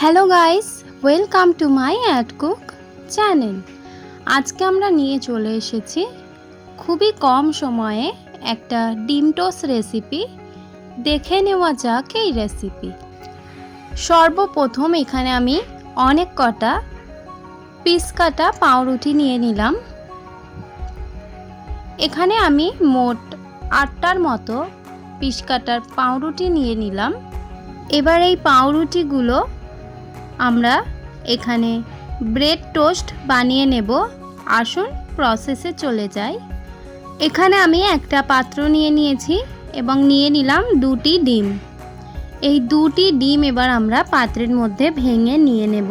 Hello guys welcome to my ad cook channel আজকে আমরা নিয়ে চলে এসেছি খুবই কম সময়ে একটা ডিম টোস্ট রেসিপি দেখে নেওয়া যাক এই রেসিপি সর্বপ্রথম এখানে আমি অনেক কটা পিস কাটা পাউরুটি নিয়ে নিলাম। এখানে আমি মোট আটটার মতো পিস কাটার পাউরুটি নিয়ে নিলাম। এবার এই পাউরুটিগুলো আমরা এখানে ব্রেড টোস্ট বানিয়ে নেব। আসুন প্রসেসে চলে যাই। এখানে আমি একটা পাত্র নিয়ে নিয়েছি এবং নিয়ে নিলাম দুটি ডিম। এই দুটি ডিম এবার আমরা পাত্রের মধ্যে ভেঙে নিয়ে নেব।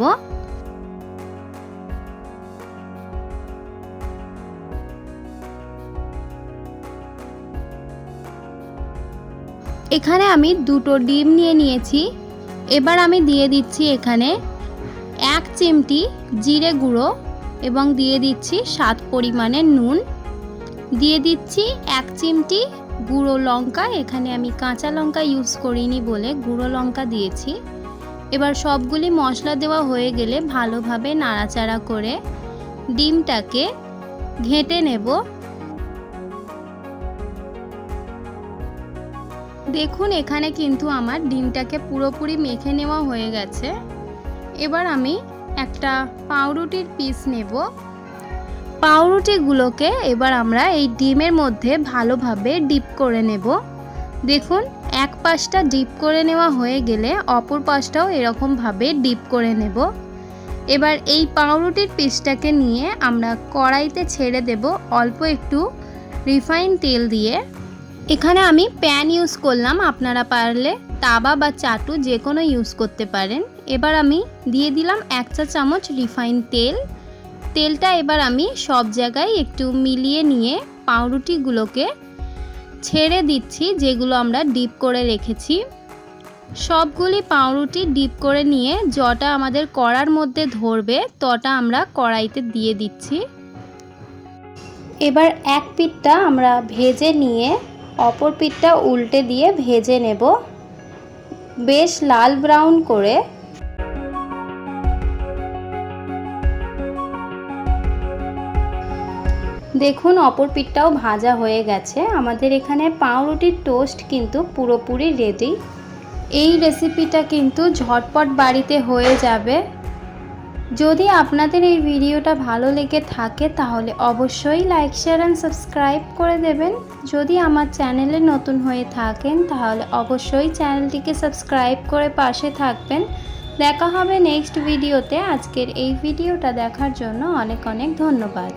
এখানে আমি দুটো ডিম নিয়ে নিয়েছি। এবার আমি দিয়ে দিচ্ছি এখানে এক চিমটি জিরে গুঁড়ো এবং দিয়ে দিচ্ছি স্বাদ পরিমাণের নুন। দিয়ে দিচ্ছি এক চিমটি গুঁড়ো লঙ্কা, এখানে আমি কাঁচা লঙ্কা ইউজ করিনি বলে গুঁড়ো লঙ্কা দিয়েছি। এবার সবগুলি মশলা দেওয়া হয়ে গেলে ভালোভাবে নাড়াচাড়া করে ডিমটাকে ঘেঁটে নেব। দেখুন, এখানে কিন্তু আমার ডিমটাকে পুরোপুরি মেখে নেওয়া হয়ে গেছে। এবার আমি একটা পাউরুটির পিস নেব। পাউরুটিগুলোকে এবার আমরা এই ডিমের মধ্যে ভালোভাবে ডিপ করে নেব। দেখুন, এক পাশটা ডিপ করে নেওয়া হয়ে গেলে অপর পাশটাও এরকমভাবে ডিপ করে নেব। এবার এই পাউরুটির পিসটাকে নিয়ে আমরা কড়াইতে ছেড়ে দেব অল্প একটু রিফাইন তেল দিয়ে। এখানে আমি প্যান ইউজ করলাম আপনারা পারলে, তাবা বা চাটু যে কোনো ইউজ করতে পারেন। এবার আমি দিয়ে দিলাম এক চা চামচ রিফাইন তেল। তেলটা এবার আমি সব জায়গায় একটু মিলিয়ে নিয়ে পাউরুটিগুলোকে ছেড়ে দিচ্ছি, যেগুলো আমরা ডিপ করে রেখেছি। সবগুলি পাউরুটি ডিপ করে নিয়ে যটা আমাদের কড়ার মধ্যে ধরবে, তটা আমরা কড়াইতে দিয়ে দিচ্ছি। এবার এক পিঠটা আমরা ভেজে নিয়ে অপর পিঠটা উল্টে দিয়ে ভেজে নেব। বেশ লাল ব্রাউন করে। দেখুন, অপর পিঠটাও ভাজা হয়ে গেছে। আমাদের এখানে পাউরুটির টোস্ট কিন্তু পুরোপুরি রেডি এই রেসিপিটা কিন্তু ঝটপট বাড়িতে হয়ে যাবে। যদি আপনাদের এই ভিডিওটা ভালো লেগে থাকে, তাহলে অবশ্যই লাইক শেয়ার অ্যান্ড সাবস্ক্রাইব করে দেবেন। যদি আমার চ্যানেলে নতুন হয়ে থাকেন, তাহলে অবশ্যই চ্যানেলটিকে সাবস্ক্রাইব করে পাশে থাকবেন। দেখা হবে নেক্সট ভিডিওতে আজকের এই ভিডিওটা দেখার জন্য অনেক অনেক ধন্যবাদ।